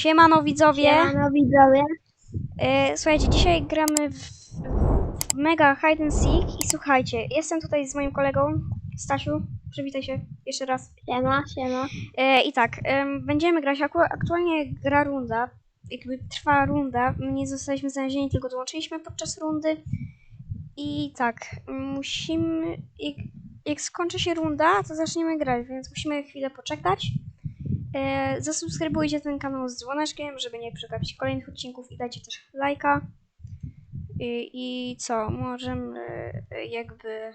Siemano widzowie. Siemano widzowie. E, słuchajcie, dzisiaj gramy w, w Mega Hide and Seek i słuchajcie, jestem tutaj z moim kolegą Stasiu. Przywitaj się jeszcze raz. Siema, siema. E, I tak, em, będziemy grać. Aktualnie gra runda. Jakby trwa runda. My nie zostaliśmy znalezieni, tylko dołączyliśmy podczas rundy. I tak, musimy. Jak, jak skończy się runda, to zaczniemy grać, więc musimy chwilę poczekać. E, zasubskrybujcie ten kanał z dzwoneczkiem, żeby nie przegapić kolejnych odcinków i dajcie też lajka. I, I co? Możemy e, jakby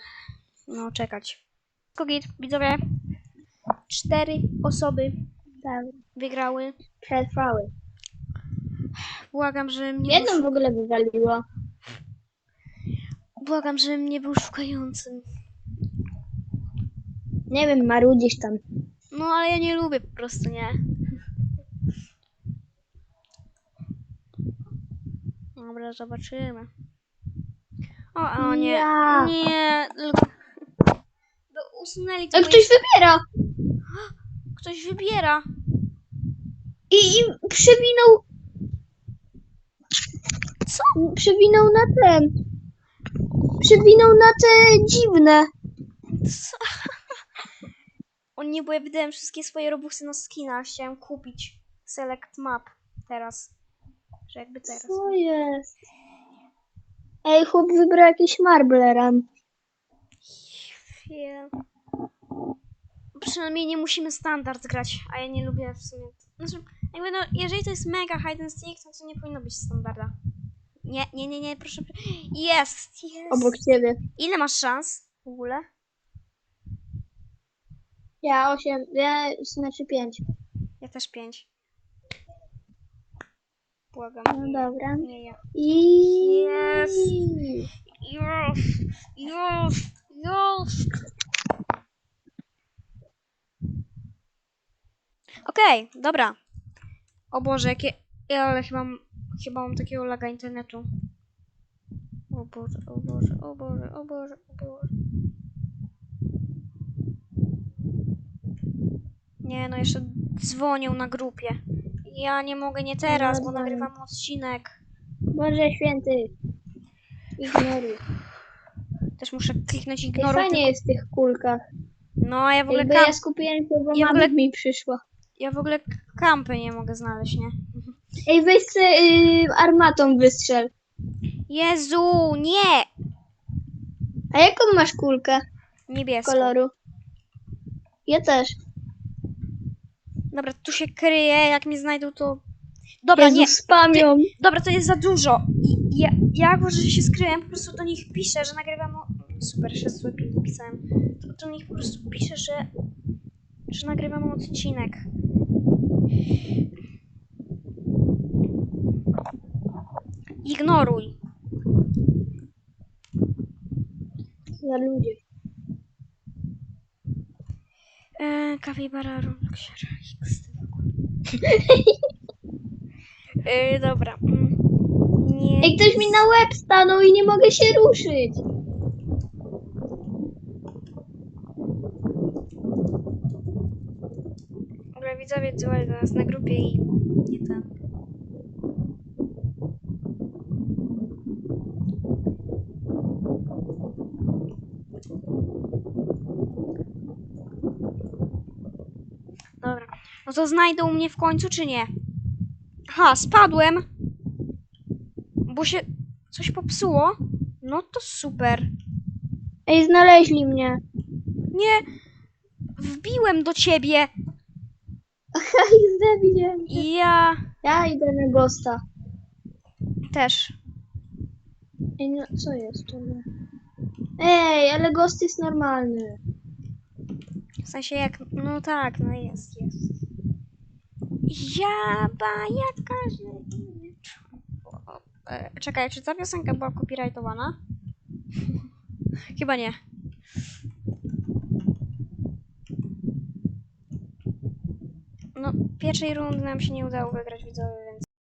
no czekać. Kogit, widzowie. Cztery osoby Tak, wygrały. przetrwały. Błagam, że mnie Jedną był, w ogóle wywaliło. błagam, że mnie był szukającym. Nie wiem, marudzisz tam. No ale ja nie lubię po prostu, nie? Dobra, zobaczymy. O, o nie. Ja. Nie. No, usunęli to. A moje- ktoś wybiera. ktoś wybiera. I, i przewinął. Co? Przewinął na ten. Przewinął na te dziwne. Co? Nie, bo ja wydałem wszystkie swoje robuxy na skina. Chciałem kupić select map teraz. Że jakby teraz. Co jest? Ej, chłop wybrał jakiś Marbleran. Chwilę. Przynajmniej nie musimy standard grać, a ja nie lubię w sumie. Znaczy, jakby no, jeżeli to jest mega hide and seek, to, to nie powinno być standarda. Nie, nie, nie, nie, proszę. Jest, jest. Obok ciebie. Ile masz szans w ogóle? Ja osiem, ja znaczy pięć. Ja też pięć. Błagam. No dobra. Nie, ja. I... Jest. Już, już, już. Okej, dobra. O Boże, jakie... Ja, ale chyba, m- chyba mam takiego laga internetu. O Boże, o Boże, o Boże, o Boże, o Boże. Nie, no jeszcze dzwonią na grupie. Ja nie mogę, nie teraz, bo nagrywam odcinek. Boże święty. Ignoruj. Też muszę kliknąć ignoruj. Fajnie tylko- jest w tych kulkach. No, a ja w ogóle, Jakby kam... ja skupiłem się, bo ja w ogóle- mi przyszła. ja w ogóle kampy nie mogę znaleźć, nie? Ej, weź se y, armatą wystrzel. Jezu, nie! A jaką masz kulkę Niebieską. koloru? Ja też. Dobra, tu się kryje, jak mnie znajdą to... Dobra, Jezu, nie, spamią. dobra, to jest za dużo. I ja, ja jako, że się skryłem, po prostu do nich piszę, że nagrywam... O... Super, 6 pięknie pisałem. To do nich po prostu piszę, że... że nagrywam odcinek. Ignoruj. Za ludzie. Eee, Capybara Rolexiera X. Eee, dobra. mm, Nie. Ej, ktoś mi na łeb stanął i nie mogę się ruszyć. Dobra, widzowie dzwonią do nas na grupie i nie ten. Dobra. No to znajdą mnie w końcu, czy nie? Ha, spadłem. Bo się coś popsuło. No to super. Ej, znaleźli mnie. Nie. Wbiłem do ciebie. I zabiję. I ja Ja idę na gosta. też. Ej, no co jest to? Ej, ale gost jest normalny. W sensie jak. No tak, no jest, jest. Jaba jaka że inny człowiek. E, Czekaj, czy ta piosenka była copyrightowana? Chyba nie. No, pierwszej rundy nam się nie udało wygrać widzowie, więc